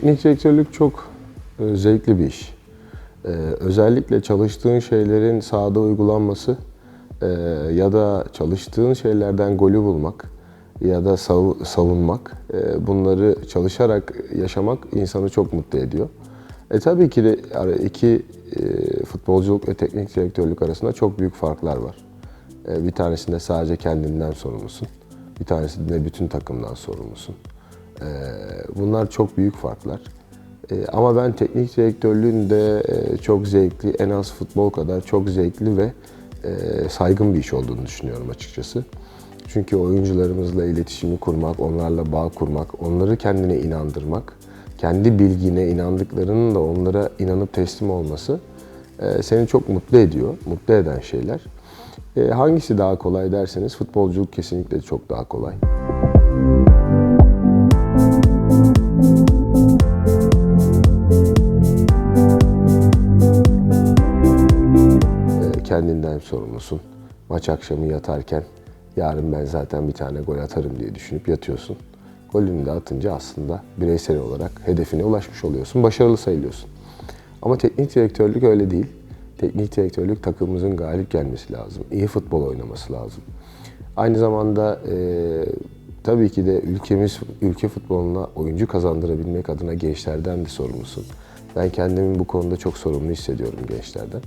Teknik direktörlük çok e, zevkli bir iş. E, özellikle çalıştığın şeylerin sahada uygulanması e, ya da çalıştığın şeylerden golü bulmak ya da sav- savunmak, e, bunları çalışarak yaşamak insanı çok mutlu ediyor. E tabii ki de iki e, futbolculuk ve teknik direktörlük arasında çok büyük farklar var. E, bir tanesinde sadece kendinden sorumlusun, bir tanesinde bütün takımdan sorumlusun. E, bunlar çok büyük farklar. E, ama ben teknik direktörlüğün de e, çok zevkli, en az futbol kadar çok zevkli ve e, saygın bir iş olduğunu düşünüyorum açıkçası. Çünkü oyuncularımızla iletişimi kurmak, onlarla bağ kurmak, onları kendine inandırmak, kendi bilgine inandıklarının da onlara inanıp teslim olması e, seni çok mutlu ediyor, mutlu eden şeyler. Hangisi daha kolay derseniz futbolculuk kesinlikle çok daha kolay. Kendinden sorumlusun. Maç akşamı yatarken yarın ben zaten bir tane gol atarım diye düşünüp yatıyorsun. Golünü de atınca aslında bireysel olarak hedefine ulaşmış oluyorsun. Başarılı sayılıyorsun. Ama teknik direktörlük öyle değil. Teknik direktörlük takımımızın galip gelmesi lazım. İyi futbol oynaması lazım. Aynı zamanda e, tabii ki de ülkemiz ülke futboluna oyuncu kazandırabilmek adına gençlerden de sorumlusun. Ben kendimi bu konuda çok sorumlu hissediyorum gençlerden.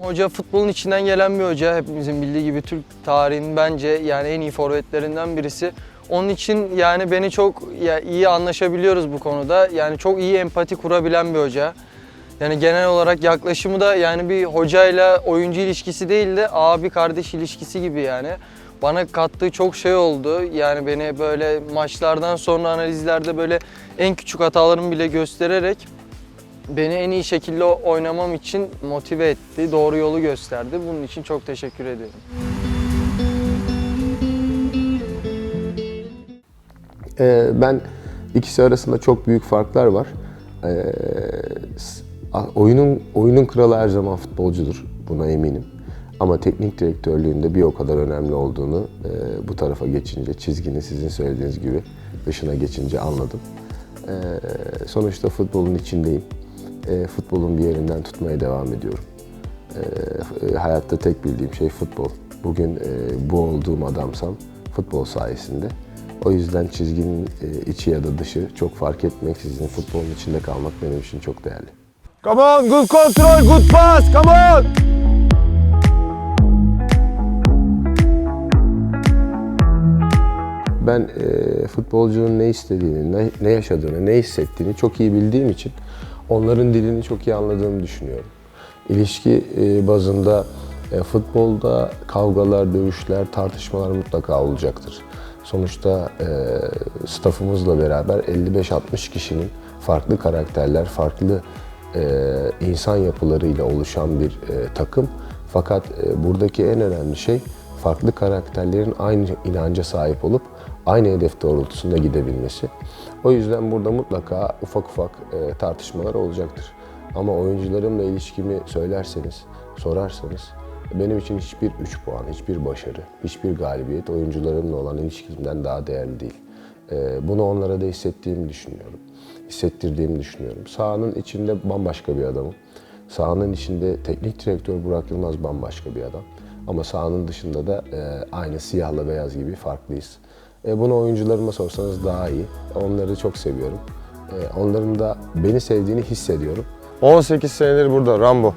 Hoca futbolun içinden gelen bir hoca. Hepimizin bildiği gibi Türk tarihinin bence yani en iyi forvetlerinden birisi. Onun için yani beni çok ya, iyi anlaşabiliyoruz bu konuda. Yani çok iyi empati kurabilen bir hoca. Yani genel olarak yaklaşımı da yani bir hocayla oyuncu ilişkisi değil de abi kardeş ilişkisi gibi yani. Bana kattığı çok şey oldu. Yani beni böyle maçlardan sonra analizlerde böyle en küçük hatalarımı bile göstererek beni en iyi şekilde oynamam için motive etti, doğru yolu gösterdi. Bunun için çok teşekkür ediyorum. Ee, ben ikisi arasında çok büyük farklar var. Ee, oyunun oyunun kralı her zaman futbolcudur. Buna eminim. Ama teknik direktörlüğünde bir o kadar önemli olduğunu e, bu tarafa geçince, çizginin sizin söylediğiniz gibi dışına geçince anladım. Ee, sonuçta futbolun içindeyim. Ee, futbolun bir yerinden tutmaya devam ediyorum. Ee, hayatta tek bildiğim şey futbol. Bugün e, bu olduğum adamsam futbol sayesinde. O yüzden çizginin e, içi ya da dışı çok fark etmeksizin futbolun içinde kalmak benim için çok değerli. Come on, good control, good pass, come on! Ben e, futbolcunun ne istediğini, ne, ne yaşadığını, ne hissettiğini çok iyi bildiğim için onların dilini çok iyi anladığımı düşünüyorum. İlişki e, bazında e, futbolda kavgalar, dövüşler, tartışmalar mutlaka olacaktır. Sonuçta e, staffımızla beraber 55-60 kişinin farklı karakterler, farklı e, insan yapılarıyla oluşan bir e, takım. Fakat e, buradaki en önemli şey farklı karakterlerin aynı inanca sahip olup aynı hedef doğrultusunda gidebilmesi. O yüzden burada mutlaka ufak ufak e, tartışmalar olacaktır. Ama oyuncularımla ilişkimi söylerseniz, sorarsanız benim için hiçbir 3 puan, hiçbir başarı, hiçbir galibiyet oyuncularımla olan ilişkimden daha değerli değil. E, bunu onlara da hissettiğimi düşünüyorum. Hissettirdiğimi düşünüyorum. Sahanın içinde bambaşka bir adamım. Sahanın içinde teknik direktör Burak Yılmaz bambaşka bir adam. Ama sahanın dışında da e, aynı siyahla beyaz gibi farklıyız. E, bunu oyuncularıma sorsanız daha iyi. Onları çok seviyorum. E, onların da beni sevdiğini hissediyorum. 18 senedir burada Rambo.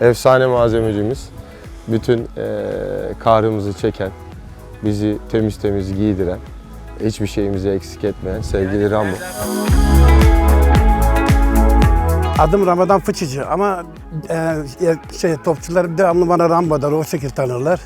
Efsane malzemecimiz. Bütün eee kahrımızı çeken, bizi temiz temiz giydiren, hiçbir şeyimizi eksik etmeyen sevgili Rambo. Adım Ramazan Fıçıcı ama e, şey topçular devamlı bana Rambo der, o şekilde tanırlar.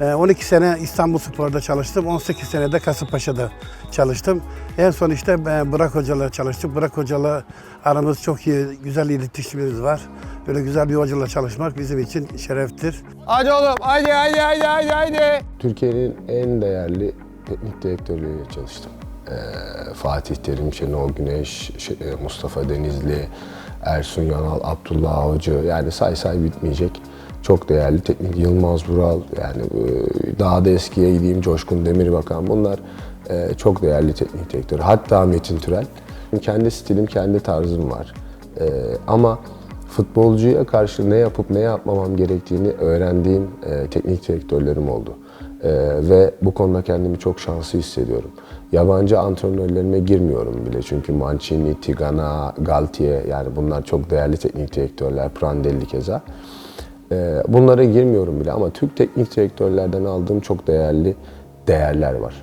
E, 12 sene İstanbul Spor'da çalıştım, 18 sene de Kasımpaşa'da çalıştım. En son işte e, Burak Hoca'la çalıştık. Burak Hoca'la aramız çok iyi, güzel iletişimimiz var. Böyle güzel bir hocayla çalışmak bizim için şereftir. Hadi oğlum, hadi hadi hadi hadi hadi. Türkiye'nin en değerli teknik direktörleriyle çalıştım. Ee, Fatih Terim, Şenol Güneş, e, Mustafa Denizli, Ersun Yanal, Abdullah Avcı yani say say bitmeyecek. Çok değerli teknik Yılmaz Vural yani e, daha da eskiye gideyim Coşkun Demirbakan bunlar e, çok değerli teknik direktör. Hatta Metin Türel Kendi stilim, kendi tarzım var. Ee, ama futbolcuya karşı ne yapıp ne yapmamam gerektiğini öğrendiğim e, teknik direktörlerim oldu. Ve bu konuda kendimi çok şanslı hissediyorum. Yabancı antrenörlerime girmiyorum bile çünkü Mancini, Tigana, Galtier yani bunlar çok değerli teknik direktörler, Prandelli keza. Ee, bunlara girmiyorum bile ama Türk teknik direktörlerden aldığım çok değerli değerler var.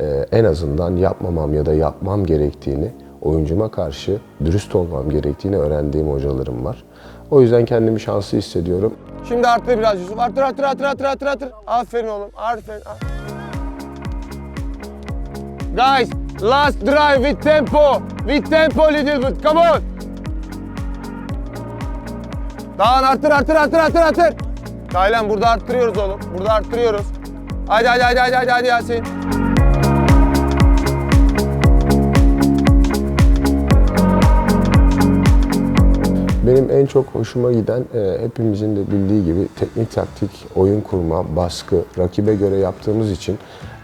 Ee, en azından yapmamam ya da yapmam gerektiğini, oyuncuma karşı dürüst olmam gerektiğini öğrendiğim hocalarım var. O yüzden kendimi şanslı hissediyorum. Şimdi arttır biraz Yusuf. Arttır, arttır, arttır, arttır, arttır, arttır. Aferin oğlum, aferin. Guys, last drive with tempo. With tempo little bit. Come on. Daha arttır, arttır, arttır, arttır, arttır. Taylan burada arttırıyoruz oğlum. Burada arttırıyoruz. Hadi, hadi, hadi, hadi, hadi, hadi Yasin. Benim en çok hoşuma giden e, hepimizin de bildiği gibi teknik taktik, oyun kurma, baskı, rakibe göre yaptığımız için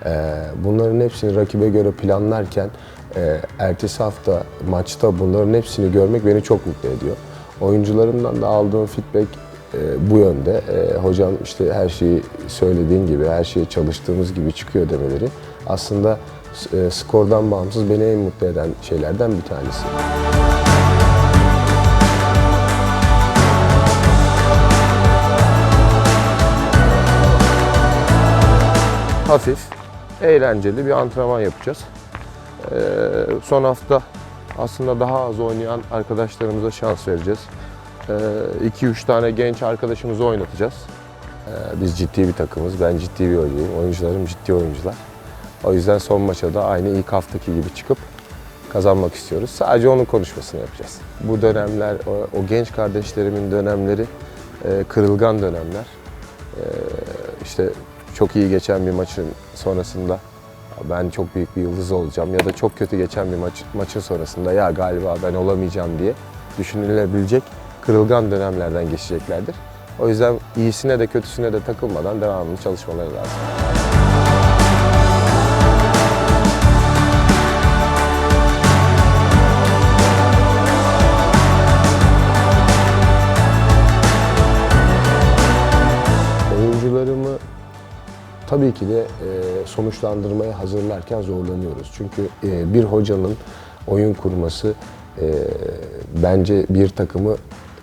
e, bunların hepsini rakibe göre planlarken e, ertesi hafta maçta bunların hepsini görmek beni çok mutlu ediyor. Oyuncularımdan da aldığım feedback e, bu yönde. E, hocam işte her şeyi söylediğin gibi, her şeye çalıştığımız gibi çıkıyor demeleri aslında e, skordan bağımsız beni en mutlu eden şeylerden bir tanesi. hafif, eğlenceli bir antrenman yapacağız. Ee, son hafta aslında daha az oynayan arkadaşlarımıza şans vereceğiz. 2-3 tane genç arkadaşımızı oynatacağız. Ee, Biz ciddi bir takımız. Ben ciddi bir oyuncuyum. Oyuncularım ciddi oyuncular. O yüzden son maça da aynı ilk haftaki gibi çıkıp kazanmak istiyoruz. Sadece onun konuşmasını yapacağız. Bu dönemler, o, o genç kardeşlerimin dönemleri e, kırılgan dönemler. E, işte çok iyi geçen bir maçın sonrasında ben çok büyük bir yıldız olacağım ya da çok kötü geçen bir maç, maçın sonrasında ya galiba ben olamayacağım diye düşünülebilecek kırılgan dönemlerden geçeceklerdir. O yüzden iyisine de kötüsüne de takılmadan devamlı çalışmaları lazım. Oyuncularımı tabii ki de e, sonuçlandırmaya hazırlarken zorlanıyoruz. Çünkü e, bir hocanın oyun kurması e, bence bir takımı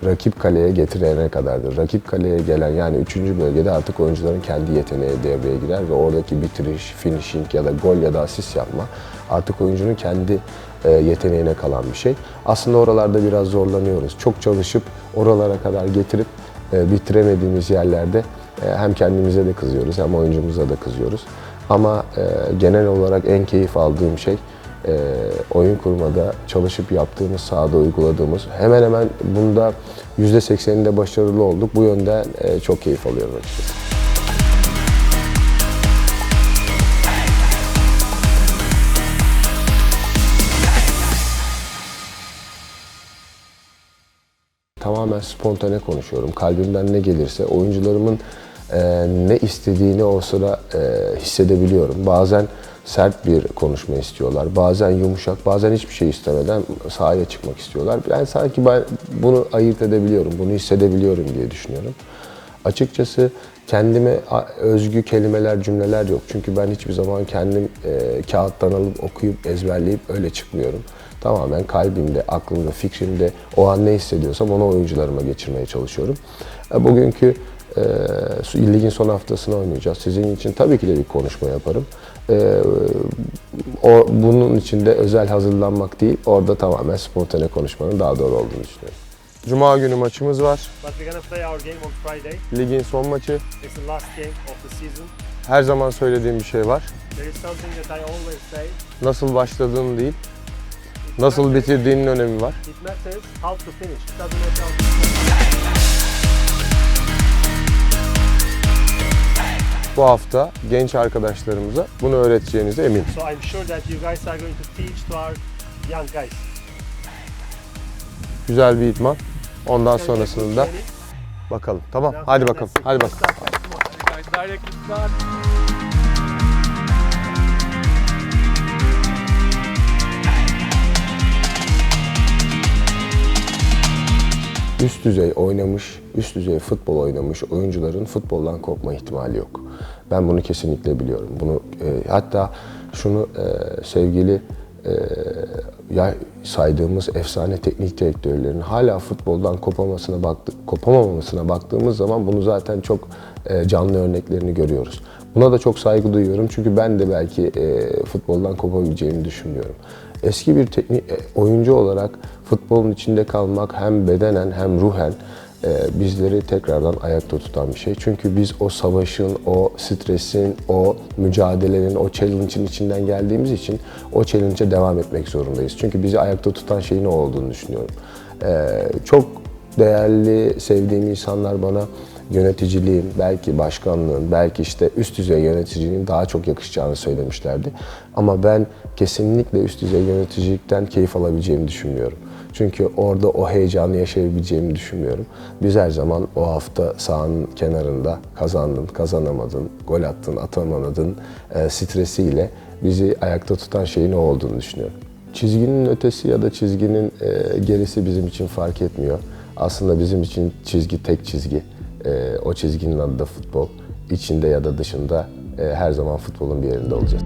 rakip kaleye getirene kadardır. Rakip kaleye gelen yani 3. bölgede artık oyuncuların kendi yeteneği devreye girer ve oradaki bitiriş, finishing ya da gol ya da asist yapma artık oyuncunun kendi e, yeteneğine kalan bir şey. Aslında oralarda biraz zorlanıyoruz. Çok çalışıp oralara kadar getirip e, bitiremediğimiz yerlerde e, hem kendimize de kızıyoruz hem oyuncumuza da kızıyoruz. Ama e, genel olarak en keyif aldığım şey e, oyun kurmada çalışıp yaptığımız, sahada uyguladığımız. Hemen hemen bunda %80'inde başarılı olduk. Bu yönden e, çok keyif alıyorum açıkçası. tamamen spontane konuşuyorum. Kalbimden ne gelirse oyuncularımın e, ne istediğini o sıra e, hissedebiliyorum. Bazen sert bir konuşma istiyorlar. Bazen yumuşak, bazen hiçbir şey istemeden sahaya çıkmak istiyorlar. Ben sanki ben bunu ayırt edebiliyorum, bunu hissedebiliyorum diye düşünüyorum. Açıkçası kendime özgü kelimeler, cümleler yok. Çünkü ben hiçbir zaman kendim e, kağıttan alıp okuyup ezberleyip öyle çıkmıyorum. Tamamen kalbimde, aklımda, fikrimde o an ne hissediyorsam onu oyuncularıma geçirmeye çalışıyorum. E, Bugünkü e, ligin son haftasını oynayacağız. Sizin için tabii ki de bir konuşma yaparım. E, o bunun için de özel hazırlanmak değil, orada tamamen spontane konuşmanın daha doğru olduğunu düşünüyorum. Cuma günü maçımız var. But we're gonna play our game on Friday. Ligin son maçı. It's the last game of the season. Her zaman söylediğim bir şey var. There is something that I always say. Nasıl başladığın değil, nasıl bitirdiğinin önemi var. Bu hafta genç arkadaşlarımıza bunu öğreteceğinize eminim. So I'm sure that you guys are going to teach to our young guys. Güzel bir idman. Ondan sonrasında bakalım. Tamam. Hadi bakalım. Hadi bakalım. start. Come üst düzey oynamış, üst düzey futbol oynamış oyuncuların futboldan kopma ihtimali yok. Ben bunu kesinlikle biliyorum. Bunu e, hatta şunu e, sevgili e, ya saydığımız efsane teknik direktörlerin hala futboldan kopamasına baktı, kopamamasına baktığımız zaman bunu zaten çok e, canlı örneklerini görüyoruz. Buna da çok saygı duyuyorum çünkü ben de belki e, futboldan kopabileceğimi düşünmüyorum. Eski bir teknik e, oyuncu olarak futbolun içinde kalmak hem bedenen hem ruhen e, bizleri tekrardan ayakta tutan bir şey. Çünkü biz o savaşın, o stresin, o mücadelenin, o challenge'ın içinden geldiğimiz için o challenge'a devam etmek zorundayız. Çünkü bizi ayakta tutan şeyin o olduğunu düşünüyorum. E, çok değerli, sevdiğim insanlar bana yöneticiliğin, belki başkanlığın, belki işte üst düzey yöneticiliğin daha çok yakışacağını söylemişlerdi. Ama ben kesinlikle üst düzey yöneticilikten keyif alabileceğimi düşünmüyorum. Çünkü orada o heyecanı yaşayabileceğimi düşünmüyorum. Biz her zaman o hafta sahanın kenarında kazandın, kazanamadın, gol attın, atamadın e, stresiyle bizi ayakta tutan şeyin o olduğunu düşünüyorum. Çizginin ötesi ya da çizginin e, gerisi bizim için fark etmiyor. Aslında bizim için çizgi tek çizgi. E, o çizginin adı da futbol. İçinde ya da dışında e, her zaman futbolun bir yerinde olacağız.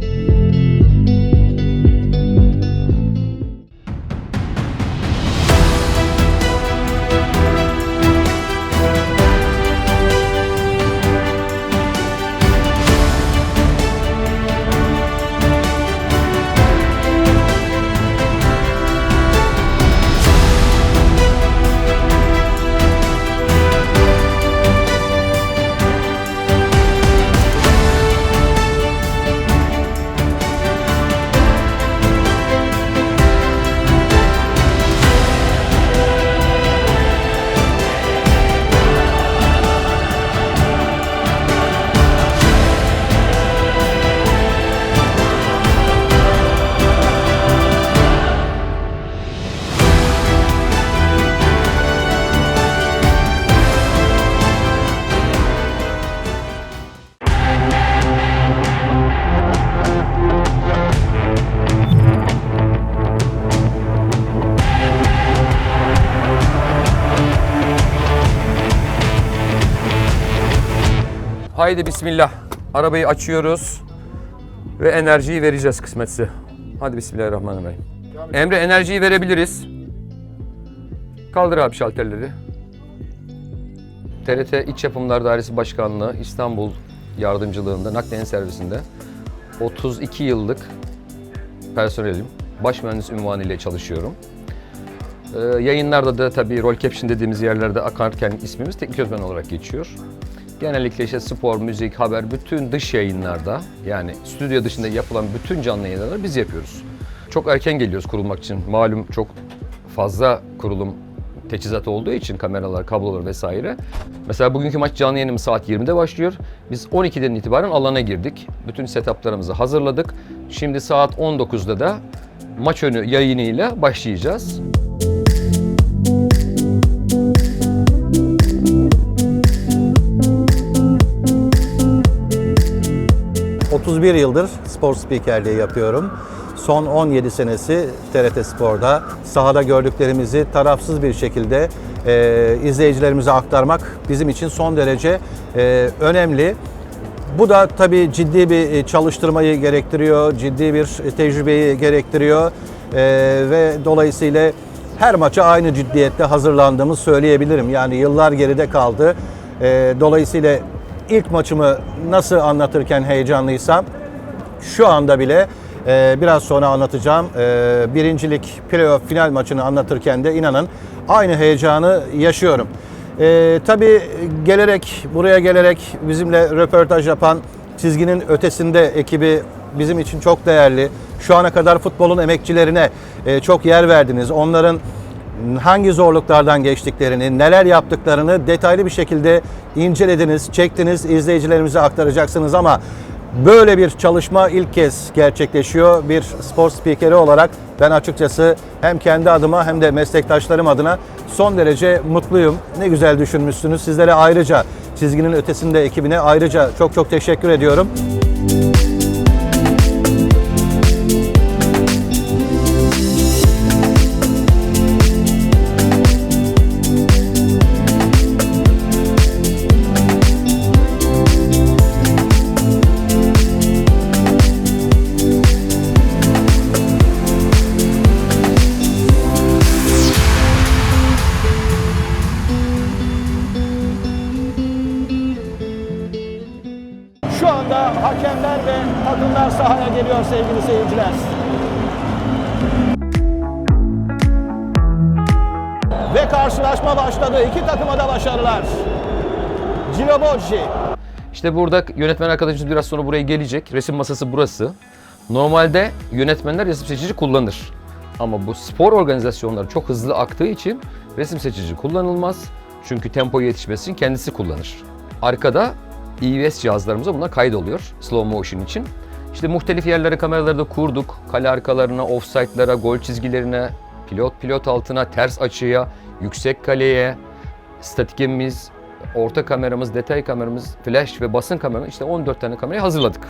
Haydi bismillah. Arabayı açıyoruz ve enerjiyi vereceğiz kısmetse. Hadi bismillahirrahmanirrahim. Emre enerjiyi verebiliriz. Kaldır abi şalterleri. TRT İç Yapımlar Dairesi Başkanlığı İstanbul yardımcılığında nakliyen servisinde 32 yıllık personelim. Baş mühendis ünvanı çalışıyorum. Ee, yayınlarda da tabii rol caption dediğimiz yerlerde akarken ismimiz teknik öğretmen olarak geçiyor. Genellikle işte spor, müzik, haber, bütün dış yayınlarda yani stüdyo dışında yapılan bütün canlı yayınları biz yapıyoruz. Çok erken geliyoruz kurulmak için. Malum çok fazla kurulum teçhizat olduğu için kameralar, kablolar vesaire. Mesela bugünkü maç canlı yayınımız saat 20'de başlıyor. Biz 12'den itibaren alana girdik. Bütün setuplarımızı hazırladık. Şimdi saat 19'da da maç önü yayınıyla başlayacağız. 31 yıldır spor spikerliği yapıyorum. Son 17 senesi TRT Spor'da sahada gördüklerimizi tarafsız bir şekilde e, izleyicilerimize aktarmak bizim için son derece e, önemli. Bu da tabii ciddi bir e, çalıştırmayı gerektiriyor, ciddi bir tecrübeyi gerektiriyor E, ve dolayısıyla her maça aynı ciddiyette hazırlandığımı söyleyebilirim. Yani yıllar geride kaldı. E, dolayısıyla ilk maçımı nasıl anlatırken heyecanlıysam şu anda bile e, biraz sonra anlatacağım e, birincilik playoff final maçını anlatırken de inanın aynı heyecanı yaşıyorum. E, tabii gelerek buraya gelerek bizimle röportaj yapan çizginin ötesinde ekibi bizim için çok değerli. Şu ana kadar futbolun emekçilerine e, çok yer verdiniz. Onların hangi zorluklardan geçtiklerini, neler yaptıklarını detaylı bir şekilde incelediniz, çektiniz, izleyicilerimize aktaracaksınız ama böyle bir çalışma ilk kez gerçekleşiyor. Bir spor spikeri olarak ben açıkçası hem kendi adıma hem de meslektaşlarım adına son derece mutluyum. Ne güzel düşünmüşsünüz. Sizlere ayrıca çizginin ötesinde ekibine ayrıca çok çok teşekkür ediyorum. Sahaya geliyor sevgili seyirciler. Ve karşılaşma başladı. İki takıma da başarılar. Cino Bocci. İşte burada yönetmen arkadaşımız biraz sonra buraya gelecek. Resim masası burası. Normalde yönetmenler resim seçici kullanır. Ama bu spor organizasyonları çok hızlı aktığı için resim seçici kullanılmaz. Çünkü tempo yetişmesi için kendisi kullanır. Arkada EVS cihazlarımıza bunlar kaydoluyor slow motion için. İşte muhtelif yerlere kameraları da kurduk. Kale arkalarına, offside'lara, gol çizgilerine, pilot pilot altına, ters açıya, yüksek kaleye, statikemiz, orta kameramız, detay kameramız, flash ve basın kameramız işte 14 tane kamerayı hazırladık.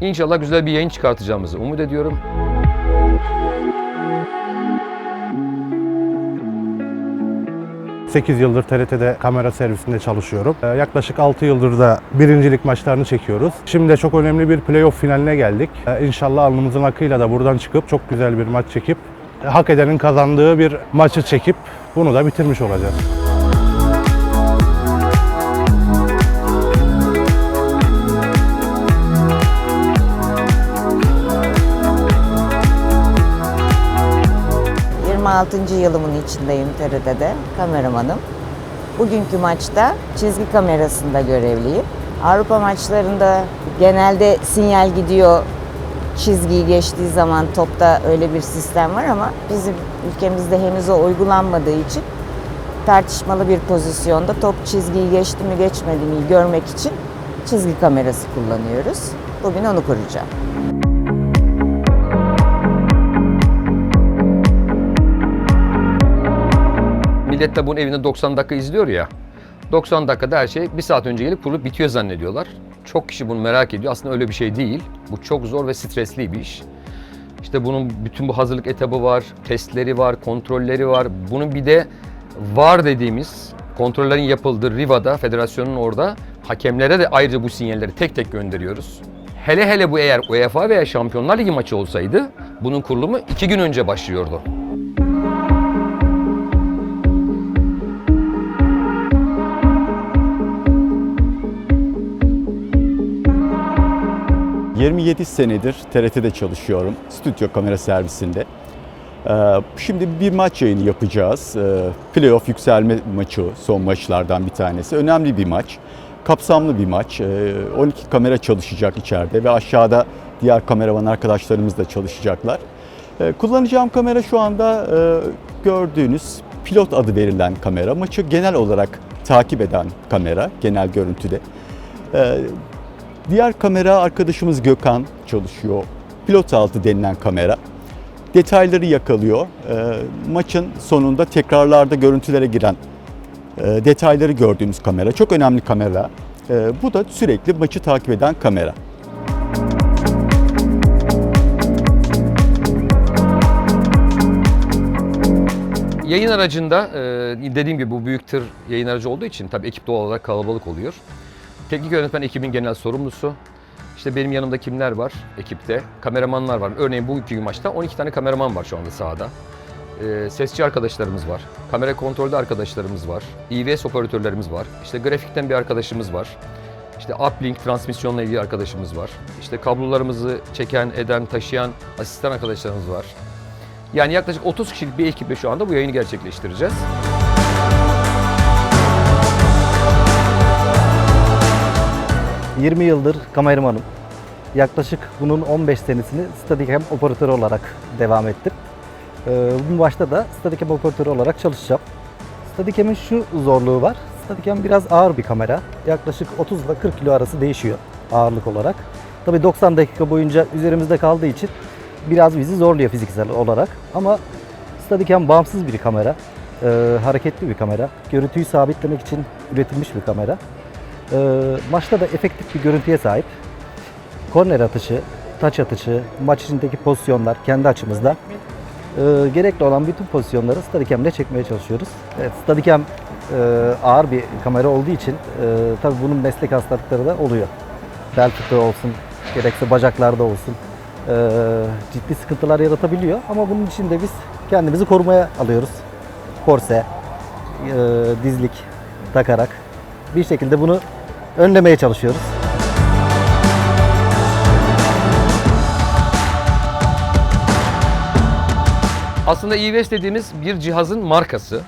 İnşallah güzel bir yayın çıkartacağımızı umut ediyorum. 8 yıldır TRT'de kamera servisinde çalışıyorum. Ee, Yaklaşık 6 yıldır da birincilik maçlarını çekiyoruz. Şimdi de çok önemli bir playoff finaline geldik. Ee, İnşallah alnımızın akıyla da buradan çıkıp çok güzel bir maç çekip hak edenin kazandığı bir maçı çekip bunu da bitirmiş olacağız. 26. yılımın içindeyim TRT'de, kameramanım. Bugünkü maçta çizgi kamerasında görevliyim. Avrupa maçlarında genelde sinyal gidiyor, çizgiyi geçtiği zaman topta öyle bir sistem var ama bizim ülkemizde henüz o uygulanmadığı için tartışmalı bir pozisyonda top çizgiyi geçti mi geçmedi mi görmek için çizgi kamerası kullanıyoruz. Bugün onu kuracağım. Millet de bunun evinde 90 dakika izliyor ya. 90 dakikada her şey bir saat önce gelip kurulup bitiyor zannediyorlar. Çok kişi bunu merak ediyor. Aslında öyle bir şey değil. Bu çok zor ve stresli bir iş. İşte bunun bütün bu hazırlık etabı var, testleri var, kontrolleri var. Bunun bir de var dediğimiz kontrollerin yapıldığı Riva'da, federasyonun orada hakemlere de ayrıca bu sinyalleri tek tek gönderiyoruz. Hele hele bu eğer UEFA veya Şampiyonlar Ligi maçı olsaydı bunun kurulumu iki gün önce başlıyordu. 27 senedir TRT'de çalışıyorum, stüdyo kamera servisinde. Ee, Şimdi bir maç yayını yapacağız. Ee, Playoff yükselme maçı son maçlardan bir tanesi. Önemli bir maç, kapsamlı bir maç. Ee, 12 kamera çalışacak içeride ve aşağıda diğer kameraman arkadaşlarımız da çalışacaklar. Ee, Kullanacağım kamera şu anda e, gördüğünüz pilot adı verilen kamera. Maçı genel olarak takip eden kamera, genel görüntüde. Diğer kamera arkadaşımız Gökhan çalışıyor. Pilot altı denilen kamera. Detayları yakalıyor. Ee, maçın sonunda tekrarlarda görüntülere giren e, detayları gördüğümüz kamera. Çok önemli kamera. Ee, bu da sürekli maçı takip eden kamera. Yayın aracında e, dediğim gibi bu büyük tır yayın aracı olduğu için tabii ekip doğal olarak kalabalık oluyor. Teknik yönetmen ekibin genel sorumlusu. İşte benim yanımda kimler var ekipte? Kameramanlar var. Örneğin bugünkü maçta 12 tane kameraman var şu anda sahada. E, sesçi arkadaşlarımız var. Kamera kontrolde arkadaşlarımız var. EVS operatörlerimiz var. İşte grafikten bir arkadaşımız var. İşte uplink transmisyonla ilgili arkadaşımız var. İşte kablolarımızı çeken, eden, taşıyan asistan arkadaşlarımız var. Yani yaklaşık 30 kişilik bir ekiple şu anda bu yayını gerçekleştireceğiz. 20 yıldır kameramanım. Yaklaşık bunun 15 senesini Steadicam operatörü olarak devam ettim. Ee, bu başta da Steadicam operatörü olarak çalışacağım. Steadicam'in şu zorluğu var. Steadicam biraz ağır bir kamera. Yaklaşık 30 ile 40 kilo arası değişiyor ağırlık olarak. Tabii 90 dakika boyunca üzerimizde kaldığı için biraz bizi zorluyor fiziksel olarak. Ama Steadicam bağımsız bir kamera. Ee, hareketli bir kamera. Görüntüyü sabitlemek için üretilmiş bir kamera. Ee, maçta da efektif bir görüntüye sahip. Korner atışı, taç atışı, maç içindeki pozisyonlar kendi açımızda. Ee, gerekli olan bütün pozisyonları Steadicam çekmeye çalışıyoruz. Evet, Steadicam e, ağır bir kamera olduğu için e, tabii bunun meslek hastalıkları da oluyor. Bel fıtığı olsun, gerekse bacaklarda olsun e, ciddi sıkıntılar yaratabiliyor. Ama bunun için de biz kendimizi korumaya alıyoruz. Korse, e, dizlik takarak bir şekilde bunu önlemeye çalışıyoruz. Aslında e dediğimiz bir cihazın markası.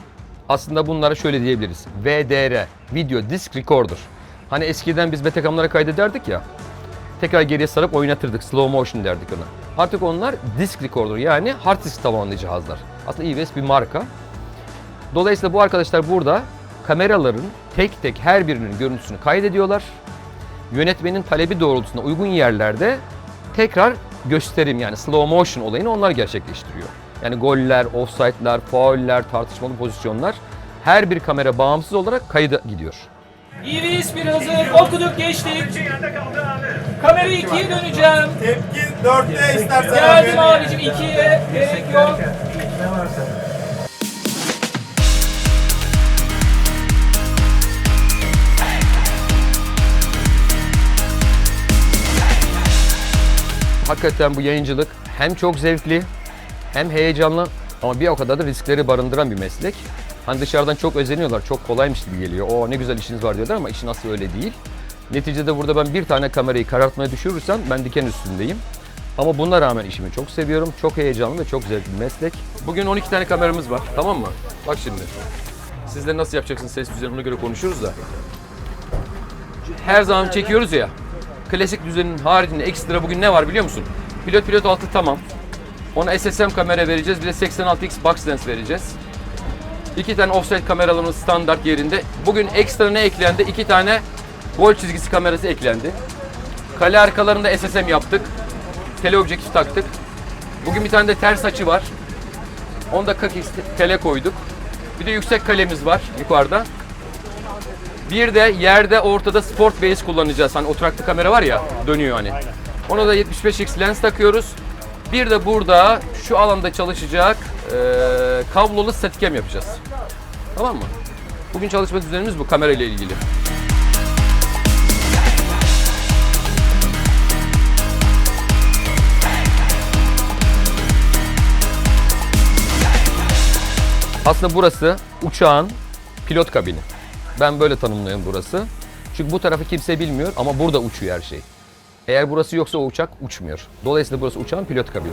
Aslında bunlara şöyle diyebiliriz. VDR, Video Disc Recorder. Hani eskiden biz betakamlara kaydederdik ya. Tekrar geriye sarıp oynatırdık. Slow motion derdik ona. Artık onlar disk recorder yani hard disk tabanlı cihazlar. Aslında EVS bir marka. Dolayısıyla bu arkadaşlar burada kameraların tek tek her birinin görüntüsünü kaydediyorlar. Yönetmenin talebi doğrultusunda uygun yerlerde tekrar gösterim yani slow motion olayını onlar gerçekleştiriyor. Yani goller, offside'lar, fauller, tartışmalı pozisyonlar her bir kamera bağımsız olarak kayda gidiyor. İris bir hazır. Okuduk geçtik. Kamerayı ikiye döneceğim. Tepki 4'te istersen Geldim abicim ikiye. Gerek yok. Hakikaten bu yayıncılık hem çok zevkli hem heyecanlı ama bir o kadar da riskleri barındıran bir meslek. Hani dışarıdan çok özeniyorlar, çok kolaymış gibi geliyor. O ne güzel işiniz var diyorlar ama işin aslı öyle değil. Neticede burada ben bir tane kamerayı karartmaya düşürürsem ben diken üstündeyim. Ama buna rağmen işimi çok seviyorum. Çok heyecanlı ve çok zevkli bir meslek. Bugün 12 tane kameramız var. Tamam mı? Bak şimdi. Sizler nasıl yapacaksınız ses düzeni ona göre konuşuyoruz da. Her zaman çekiyoruz ya. Klasik düzenin haricinde ekstra bugün ne var biliyor musun? Pilot pilot altı tamam. Ona SSM kamera vereceğiz. Bir de 86x box lens vereceğiz. İki tane offset kameralarımız standart yerinde. Bugün ekstra ne eklendi? İki tane gol çizgisi kamerası eklendi. Kale arkalarında SSM yaptık. Teleobjektif taktık. Bugün bir tane de ters açı var. Onda 40x tele koyduk. Bir de yüksek kalemiz var yukarıda. Bir de yerde ortada sport base kullanacağız. Hani oturaklı kamera var ya dönüyor hani. Ona da 75x lens takıyoruz. Bir de burada şu alanda çalışacak eee, kablolu steadicam yapacağız. Tamam mı? Bugün çalışma düzenimiz bu kamera ile ilgili. Aslında burası uçağın pilot kabini. Ben böyle tanımlıyorum burası. Çünkü bu tarafı kimse bilmiyor ama burada uçuyor her şey. Eğer burası yoksa o uçak uçmuyor. Dolayısıyla burası uçağın pilot kabini.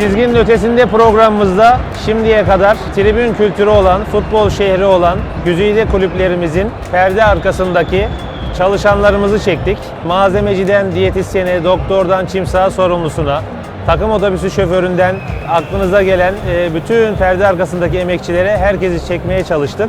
Çizginin ötesinde programımızda şimdiye kadar tribün kültürü olan, futbol şehri olan güzide kulüplerimizin perde arkasındaki çalışanlarımızı çektik. Malzemeciden diyetisyene, doktordan çimsağa sorumlusuna, takım otobüsü şoföründen aklınıza gelen e, bütün perde arkasındaki emekçilere herkesi çekmeye çalıştık.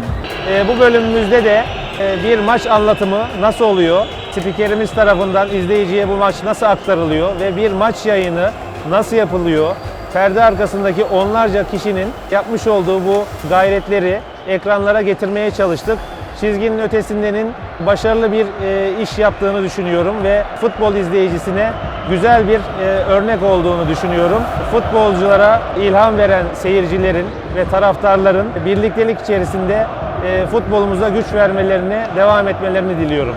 E, Bu bölümümüzde de e, bir maç anlatımı nasıl oluyor? Spikerimiz tarafından izleyiciye bu maç nasıl aktarılıyor ve bir maç yayını nasıl yapılıyor? Perde arkasındaki onlarca kişinin yapmış olduğu bu gayretleri ekranlara getirmeye çalıştık. Çizginin ötesindenin başarılı bir e, iş yaptığını düşünüyorum ve futbol izleyicisine güzel bir e, örnek olduğunu düşünüyorum. Futbolculara ilham veren seyircilerin ve taraftarların birliktelik içerisinde e, futbolumuza güç vermelerini, devam etmelerini diliyorum.